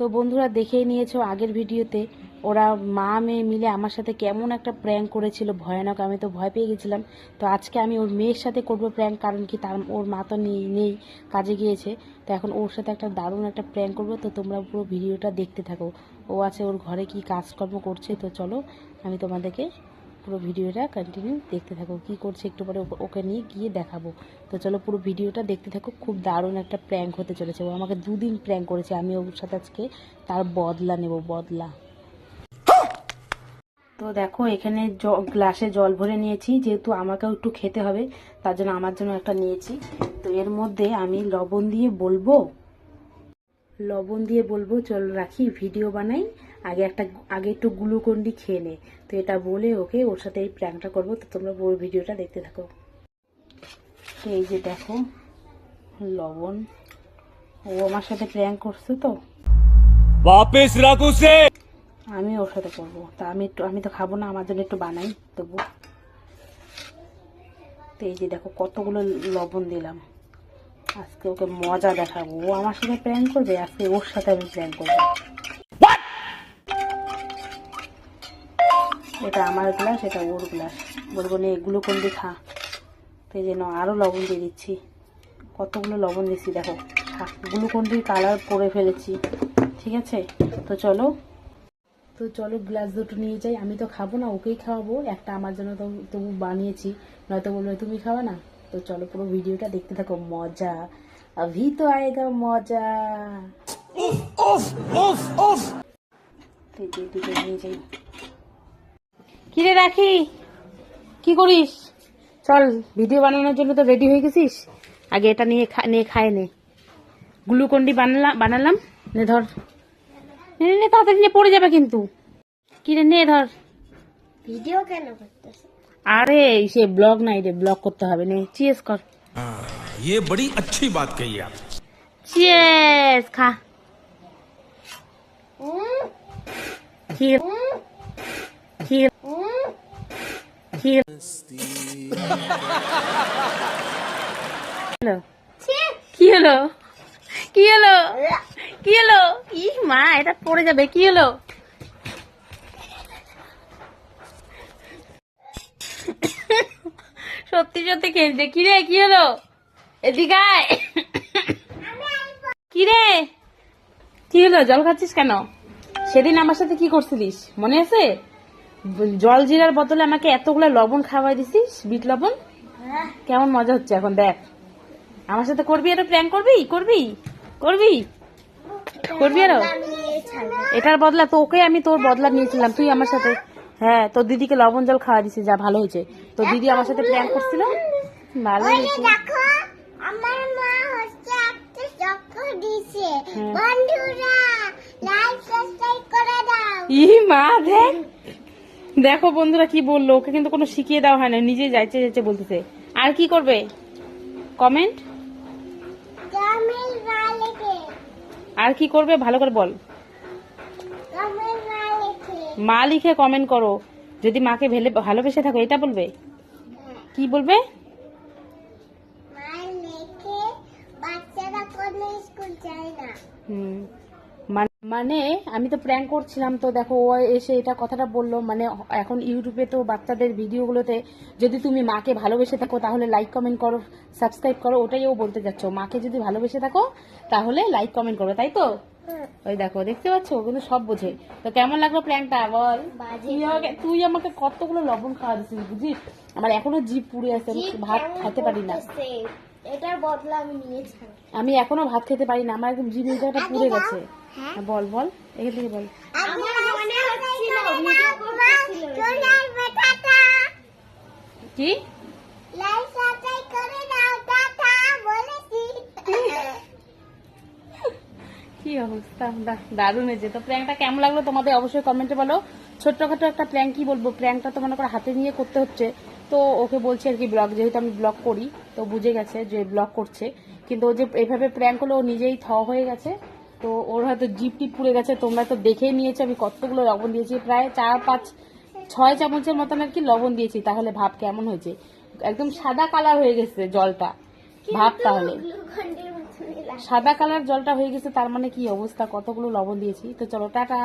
তো বন্ধুরা দেখেই নিয়েছো আগের ভিডিওতে। ওরা মা, মেয়ে মিলে আমার সাথে কেমন একটা প্র্যাঙ্ক করেছিল, ভয়ানক। আমি তো ভয় পেয়ে গেছিলাম। তো আজকে আমি ওর মেয়ের সাথে করব প্র্যাঙ্ক কারণ কি তার, ওর মা তো নেই নেই কাজে গিয়েছে। তো এখন ওর সাথে একটা দারুণ একটা প্র্যাঙ্ক করব। তো তোমরা পুরো ভিডিওটা দেখতে থাকো। ও আছে ওর ঘরে কি কাজকর্ম করছে, তো চলো আমি তোমাদেরকে পুরো ভিডিওটা কন্টিনিউ দেখতে থাকো। কি করছে একটু পরে ওকে- নিয়ে গিয়ে দেখাবো। তো চলো পুরো ভিডিওটা দেখতে থাকো, খুব দারুণ একটা প্র্যাঙ্ক হতে চলেছে। ও আমাকে দুদিন প্র্যাঙ্ক করেছে, আমি ওর সাথে আজকে তার বদলা নেব, বদলা। তো দেখো, এখানে গ্লাসে জল ভরে নিয়েছি, যেহেতু আমাকেও একটু খেতে হবে, তার জন্য আমার জন্য একটা নিয়েছি। তো এর মধ্যে আমি লবণ দিয়ে বলব, লবণ দিয়ে বলব, চল রাখি, ভিডিও বানাই। আগে একটা আগে একটু গ্লুকন্ডি খেয়ে নে তো এটা বলে ওকে ওর সাথে এই প্র্যাঙ্কটা করবো তো তোমরা পুরো ভিডিওটা দেখতে থাকো তো এই যে দেখো লবণ ও আমার সাথে প্র্যাঙ্ক করছে তো वापस रख उसे আমি ওর সাথে করবো তা আমি একটু আমি তো খাবো না আমার জন্য একটু বানাই তবু তো এই যে দেখো কতগুলো লবণ দিলাম আজকে ওকে মজা দেখাবো ও আমার সাথে প্র্যাঙ্ক করবে আজকে ওর সাথে আমি প্র্যাঙ্ক করবো এটা আমার গ্লাস এটা ওর গ্লাস বলব নে এগুলো কোন দিয়ে খা? তো এই জন্য আরও লবণ দিয়ে দিচ্ছি। কতগুলো লবণ দিচ্ছি দেখো। গ্লুকন্ডির কালার করে ফেলেছি ঠিক আছে? তো চলো। তো চলো গ্লাস দুটো নিয়ে যাই। আমি তো খাব না ওকেই খাওয়াবো। একটা আমার জন্য তো তবু বানিয়েছি। নয়তো বলবে তুমি খাওয়া না? তো চলো পুরো ভিডিওটা দেখতে থাকো। মজা। अभी তো আয়েগা মজা। নিয়ে যাই। কিরে রাখি কি করিস চল ভিডিও বানানোর জন্য তো রেডি হয়ে গেছিস আগে এটা নিয়ে খা নিয়ে খায় নে গ্লুকন্ডি বানালাম বানালাম নে ধর নে নে, নে তাড়াতাড়ি নিয়ে পড়ে যাবে কিন্তু কি রে নে ধর ভিডিও কেন করতেছে আরে সে ব্লগ নাই রে ব্লগ করতে হবে নে চিয়েস কর ये बड़ी अच्छी बात कही आप চিয়েস খা ক্ষীর ক্ষীর ক্ষীর হ্যালো কি হলো কি হলো কি হলো ই মা এটা পড়ে যাবে। কি হলো সত্যি সত্যি খেলছে। কি রে কি হলো এদিকে। কি রে কি হলো জল খাচ্ছিস কেন? সেদিন আমার সাথে কি করছিলিস? মনে আছে? জল জিরার বদলে আমাকে এতগুলো লবণ খাওয়াই দিছিস? বিট লবণ? কেমন মজা হচ্ছে এখন দেখ। আমার সাথে করবি আরও প্র্যাঙ্ক করবি? করবি? করবি? করবি আরও এটার বদলা তোকে আমি তোর বদলা নিয়েছিলাম তুই আমার সাথে। হ্যাঁ তোর দিদিকে লবণ জল খাওয়া দিছিস যা ভালো হয়েছে। তোর দিদি আমার সাথে প্র্যাঙ্ক করছিল? ভালো হয়েছে। আমার মা হচ্ছে একটা চক্কর দিছে হ্যাঁ। বন্ধুরা লাইক সাবস্ক্রাইব করে দাও। ই মা দেখ। দেখো বন্ধুরা কি বলল ওকে কিন্তু কোনো শিখিয়ে দেওয়া হয় না নিজে যাইছে যাইছে বলতেছে। আর কি করবে? কমেন্ট আর কি করবে? ভালো করে বল। মা লিখে কমেন্ট করো যদি মাকে ভেলে ভালোবেসে থাকো এটা বলবে? কি বলবে? হুম। মানে- আমি তো প্র্যাঙ্ক করছিলাম তো দেখো ও এসে এটা কথাটা বলল। মানে এখন ইউটিউবে তো বাচ্চাদের ভিডিওগুলোতে যদি তুমি মাকে ভালোবেসে থাকো তাহলে লাইক কমেন্ট করো সাবস্ক্রাইব করো ওটাই ও বলতে যাচ্ছ। মাকে যদি ভালোবেসে থাকো তাহলে লাইক কমেন্ট করো তাই তো? ওই দেখো দেখতে পাচ্ছ? কিন্তু সব বোঝে। তো কেমন লাগল প্র্যাঙ্কটা বল। তুই আমাকে কতগুলো লবণ খাওয়া দিছিস বুঝিস? আমার এখনও জিভ পুড়ে আছে ভাত খেতে পারি না। এটার বদলা আমি নিয়ে ছাড়বো আমি এখনও ভাত খেতে পারি না আমার একদম জিভ জায়গাটা পুড়ে গেছে। হ্যাঁ, বল বল এখান থেকে বল। আমার মনে হচ্ছিল ভিডিও চুলার বেটাটা। কি? লাইক করে দাও টাটা বলেছি। কি অবস্থা? দারুণ হয়েছে। তো প্র্যাঙ্কটা কেমন লাগল তোমাদের অবশ্যই কমেন্টে বলো। ছোট্টখাটো একটা প্র্যাঙ্ক কি বলব? প্র্যাঙ্কটা তো মনে করো হাতে নিয়ে করতে হচ্ছে। তো ওকে বলছি আর কি ব্লগ যেহেতু আমি ব্লগ করি তো বুঝে গেছে যে ব্লগ করছে। কিন্তু ও যে এভাবে প্র্যাঙ্ক হলো ও নিজেই থ হয়ে গেছে। তো ওর হয়তো জিপ টিপ পুড়ে গেছে তোমরা তো দেখেই নিয়েছো আমি কতগুলো লবণ দিয়েছি প্রায় চার পাঁচ ছয় চামচের মতন আর কি লবণ দিয়েছি। তাহলে ভাব কেমন হয়েছে? একদম সাদা কালার হয়ে গেছে জলটা। ভাব তাহলে। সাদা কালার জলটা হয়ে গেছে তার মানে কি অবস্থা? কতগুলো লবণ দিয়েছি? তো চলো টাটা।